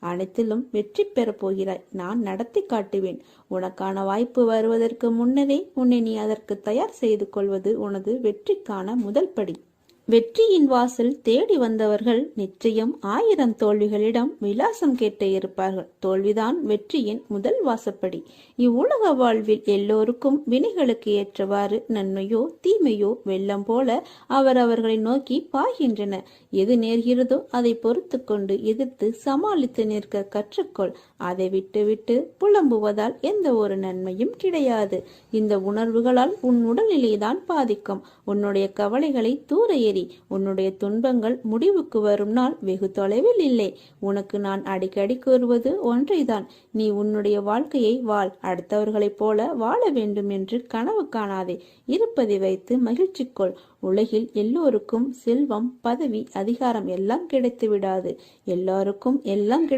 அனைத்திலும் வெற்றி பெறப் போகிறாய். நான் நடத்தி காட்டுவேன். உனக்கான வாய்ப்பு வருவதற்கு முன்னரே உன்னை நீ அதற்கு தயார் செய்து கொள்வது உனது வெற்றிக்கான முதல் படி. வெற்றியின் வாசல் தேடி வந்தவர்கள் நிச்சயம் ஆயிரம் தோல்விகளிடம் விலாசம் கேட்டு இருப்பார்கள். தோல்விதான் வெற்றியின் முதல் வாசப்படி. இவ்வுலக வாழ்வில் எல்லோருக்கும் வினைகளுக்கு ஏற்றவாறு நன்மையோ தீமையோ வெள்ளம் போல அவரவர்களை நோக்கி பாய்கின்றன. எது நேர்கிறதோ அதை பொறுத்து கொண்டு எதிர்த்து சமாளித்து நிற்க கற்றுக்கொள். அதை விட்டுவிட்டு புலம்புவதால் எந்த ஒரு நன்மையும் கிடையாது. இந்த உணர்வுகளால் உன் உடல்நிலைதான் பாதிக்கும். உன்னுடைய கவலைகளை தூர எறி உன்னுடைய துன்பங்கள் முடிவுக்கு வரும் நாள் வெகு தொலைவில் இல்லை. உனக்கு நான் அடிக்கடி கூறுவது ஒன்றைதான். நீ உன்னுடைய வாழ்க்கையை வாழ். அடுத்தவர்களைப் போல வாழ வேண்டும் என்று கனவு காணாதே. இருப்பதை வைத்து மகிழ்ச்சி கொள். உலகில் எல்லோருக்கும் செல்வம் பதவி அதிகாரம் எல்லாம் கிடைத்து விடாது எல்லாருக்கும் எல்லாம் கிடை